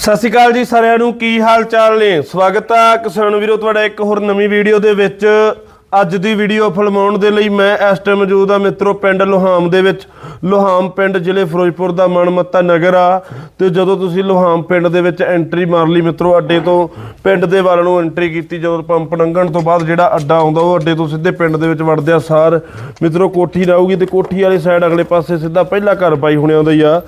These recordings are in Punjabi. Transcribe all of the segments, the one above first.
ਸਤਿ ਸ਼੍ਰੀ ਅਕਾਲ ਜੀ ਸਾਰਿਆਂ ਨੂੰ, ਕੀ ਹਾਲ ਚਾਲ ਨੇ? ਸਵਾਗਤ ਆ ਕਿਸਾਨ ਵੀਰੋ, ਤੁਹਾਡਾ ਇੱਕ ਹੋਰ ਨਵੀਂ ਵੀਡੀਓ ਦੇ ਵਿੱਚ। ਅੱਜ ਦੀ ਵੀਡੀਓ ਫਿਲਮਾਉਣ ਦੇ ਲਈ ਮੈਂ ਇਸ ਟਾਈਮ ਮੌਜੂਦ ਆ ਮਿੱਤਰੋ, ਪਿੰਡ ਲੋਹਾਮ ਦੇ ਵਿੱਚ। ਲੋਹਾਮ ਪਿੰਡ ਜ਼ਿਲ੍ਹੇ ਫਿਰੋਜ਼ਪੁਰ ਦਾ ਮਨਮੱਤਾ ਨਗਰ ਆ। ਤੇ ਜਦੋਂ ਤੁਸੀਂ ਲੋਹਾਮ ਪਿੰਡ ਦੇ ਵਿੱਚ ਐਂਟਰੀ ਮਾਰ ਲਈ ਮਿੱਤਰੋ, ਅੱਡੇ ਤੋਂ ਪਿੰਡ ਦੇ ਵੱਲ ਨੂੰ ਐਂਟਰੀ ਕੀਤੀ, ਜਦੋਂ ਪੰਪ ਲੰਘਣ ਤੋਂ ਬਾਅਦ ਜਿਹੜਾ ਅੱਡਾ ਆਉਂਦਾ, ਉਹ ਅੱਡੇ ਤੋਂ ਸਿੱਧੇ ਪਿੰਡ ਦੇ ਵਿੱਚ ਵੜਦਿਆਂ ਸਾਰ ਮਿੱਤਰੋ ਕੋਠੀ ਰਹੂਗੀ ਤੇ ਕੋਠੀ ਵਾਲੀ ਸਾਈਡ ਅਗਲੇ ਪਾਸੇ ਸਿੱਧਾ ਪਹਿਲਾ ਘਰ ਪਾਈ ਹੁਣਿਆਂ ਦਾ ਹੀ ਆ।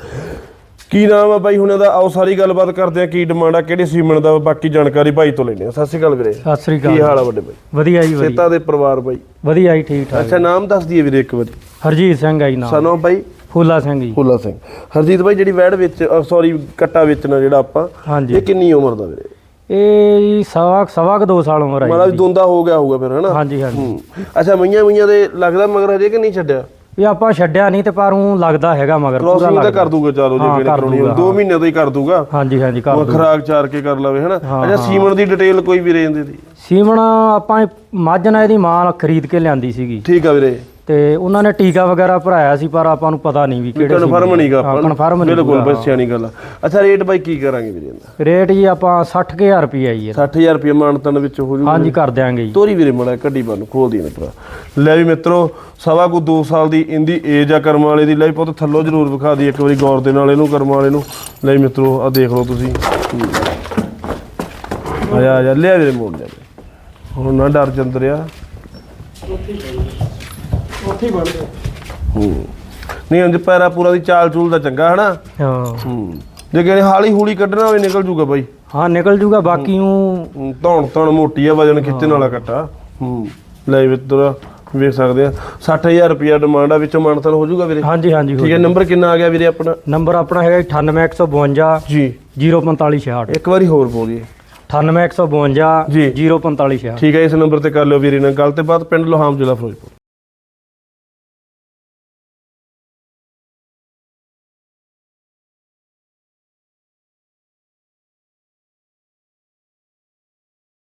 ਕੀ ਨਾਮ ਆ ਬਾਈ ਹੁਣਾਂ ਦਾ? ਆਓ ਸਾਰੀ ਗੱਲਬਾਤ ਕਰਦੇ ਆ ਕੀ ਡਿਮਾਂਡ ਆ ਕਿਹੜੀ ਸੀਮਨ ਦਾ ਬਾਕੀ ਜਾਣਕਾਰੀ ਭਾਈ ਤੋਂ ਲੈਣੇ ਆ ਸਤਿ ਸ਼੍ਰੀ ਅਕਾਲ ਵੀਰੇ। ਸਤਿ ਸ੍ਰੀ ਕੀ ਅਕਾਲ ਹਾਲ ਆ ਵੱਡੇ ਬਾਈ? ਵਧੀਆ ਜੀ ਵਧੀਆ। ਸੇਤਾ ਦੇ ਪਰਿਵਾਰ ਬਾਈ। ਵਧੀਆ ਜੀ ਠੀਕ ਠਾਕ ਅੱਛਾ ਨਾਮ ਦੱਸ ਦਈਏ ਵੀਰੇ ਇੱਕ ਵਾਰੀ। ਹਰਜੀਤ ਸਿੰਘ ਆ ਜੀ ਨਾਮ। ਸਨੋ ਬਾਈ। ਫੂਲਾ ਸਿੰਘ ਜੀ। ਫੁੱਲਾ ਸਿੰਘ। ਹਰਜੀਤ ਬਾਈ ਜਿਹੜੀ ਵੈੜ ਵਿੱਚ ਸੌਰੀ ਕੱਟਾ ਵੇਚਣਾ ਜਿਹੜਾ ਆਪਾਂ ਹਾਂਜੀ। ਇਹ ਕਿੰਨੀ ਉਮਰ ਦਾ ਵੀਰੇ? ਇਹ ਜੀ ਸਵਾ ਸਵਾ ਕੁ ਦੋ ਸਾਲ ਉਮਰ ਆ ਮਤਲਬ ਜੀ ਦੁੰਦਾ ਹੋ ਗਿਆ ਹੋਊਗਾ ਫਿਰ ਹਨਾ? ਹਾਂਜੀ ਹਾਂਜੀ। ਹੂੰ। ਅੱਛਾ ਮਈਆਂ ਮਈਆਂ ਦੇ ਲੱਗਦਾ ਮਗਰ ਹਜੇ ਕਿ ਨਹੀਂ ਛੱਡਿਆ? ਇਹ ਆਪਾਂ ਛੱਡਿਆ ਨਹੀਂ ਤੇ ਪਰ ਉਹ ਲੱਗਦਾ ਹੈਗਾ ਮਗਰ ਪੂਰਾ ਕ੍ਰੋਸਿੰਗ ਤਾਂ ਲੱਗਦਾ। ਕਰ ਦੂਗਾ ਚਾਲੋ ਜੇ ਕਰ ਕਰਾਉਣੀ ਦੂਗਾ, 2 ਮਹੀਨੇ ਦਾ ਹੀ ਕਰ ਦੂਗਾ। ਹਾਂਜੀ ਹਾਂਜੀ ਕਰ ਉਹ ਦੂ ਖਰਾਕ ਚਾਰ ਕੇ ਕਰ ਲਵੇ ਹਨਾ? ਅੱਛਾ ਸੀਮਨ ਦੀ ਡਿਟੇਲ ਕੋਈ ਵੀ ਰੇਂਜ ਦੀ? ਸੀਮਣ ਆਪਾਂ ਮੱਝ ਨਾਲ ਇਹਦੀ ਮਾਂ ਖਰੀਦ ਕੇ ਲਿਆਂਦੀ ਸੀਗੀ। ਠੀਕ ਆ ਵੀਰੇ। ਤੇ ਉਹਨਾਂ ਨੇ ਟੀਕਾ ਵਗੈਰਾ ਭਰਾਇਆ ਸੀ ਪਰ ਆਪਾਂ ਨੂੰ ਪਤਾ ਨਹੀਂ ਵੀ ਕਿਹੜੇ ਕਨਫਰਮ ਨਹੀਂਗਾ ਆਪਾਂ। ਕਨਫਰਮ ਨਹੀਂ ਬਿਲਕੁਲ ਬਸ ਸਿਆਣੀ ਗੱਲ ਆ। ਅੱਛਾ ਰੇਟ ਬਾਈ ਕੀ ਕਰਾਂਗੇ ਵੀਰੇ ਇਹਦਾ? ਰੇਟ ਜੀ ਆਪਾਂ 60000 ਰੁਪਏ ਜੀ ਇਹਦਾ। 60000 ਰੁਪਏ ਮਾਨਤਨ ਵਿੱਚ ਹੋ ਜੂ ਹਾਂਜੀ ਕਰ ਦਿਆਂਗੇ ਜੀ। ਤੋਰੀ ਵੀਰੇ ਮੜਾ ਕੱਢੀ ਬੰਨ ਖੋਲ ਦੀ ਨੇ ਭਰਾ। ਲੈ ਵੀ ਮਿੱਤਰੋ ਸਵਾ ਕੋ 2 ਸਾਲ ਦੀ ਇੰਦੀ ਏਜ ਆ ਕਰਮ ਵਾਲੇ ਦੀ। ਲੈ ਵੀ ਪੁੱਤ ਥੱਲੋਂ ਜ਼ਰੂਰ ਵਿਖਾ ਦੀ ਇੱਕ ਵਾਰੀ ਗੌਰ ਦੇ ਨਾਲ ਇਹਨੂੰ ਕਰਮ ਵਾਲੇ ਨੂੰ। ਲੈ ਮਿੱਤਰੋ ਆ ਦੇਖ ਲਓ ਤੁਸੀਂ। ਆਇਆ ਆਇਆ ਲਿਆ ਵੀਰੇ ਮੋੜ ਲਿਆ। ਹੁਣ ਨਾ ਡਰ ਚੰਦਰਿਆ ਉੱਥੇ ਬਣ ਹੂੰ ਨਹੀਂ ਅੰਜ ਪੈਰਾ ਪੂਰਾ ਦੀ ਚਾਲ ਚੂਲ ਦਾ ਚੰਗਾ ਹਨਾ? ਹਾਂ। ਹੂੰ। ਜੇ ਕਿਹਨੇ ਹਾਲੀ ਹੂਲੀ ਕੱਢਣਾ ਹੋਵੇ ਨਿਕਲ ਜੂਗਾ ਬਾਈ। ਹਾਂ ਨਿਕਲ ਜੂਗਾ ਬਾਕੀ ਨੂੰ ਹੂੰ, ਧੌਣ ਧੌਣ ਮੋਟੀ ਆ ਵਜਨ ਖਿੱਚਣ ਵਾਲਾ ਕੱਟਾ ਹੂੰ। ਲੈ ਮਿੱਤਰ ਵੇਖ ਸਕਦੇ ਆ। 60000 ਰੁਪਿਆ ਡਿਮਾਂਡ ਆ ਵਿੱਚੋਂ ਮਾਨਤਨ ਹੋ ਜਾਊਗਾ ਵੀਰੇ? ਹਾਂਜੀ ਹਾਂਜੀ ਹੋ ਠੀਕ ਹੈ ਨੰਬਰ ਕਿੰਨਾ ਆ ਗਿਆ ਵੀਰੇ ਆਪਣਾ? ਨੰਬਰ ਆਪਣਾ ਹੈਗਾ 98152 ਜੀ। 04566 ਇੱਕ ਵਾਰੀ ਹੋਰ ਬੋਲੀਏ। 98152 ਜੀ। 04566 ਠੀਕ ਹੈ ਇਸ ਨੰਬਰ ਤੇ ਕਰ ਲਿਓ ਵੀਰੇ ਨਾਲ। ਗੱਲ ਤੇ ਬਾਅਦ ਪਿੰਡ ਲੋਹਾਮ ਜ਼ਿਲ੍ਹਾ ਫਿਰੋਜ਼ਪੁਰ।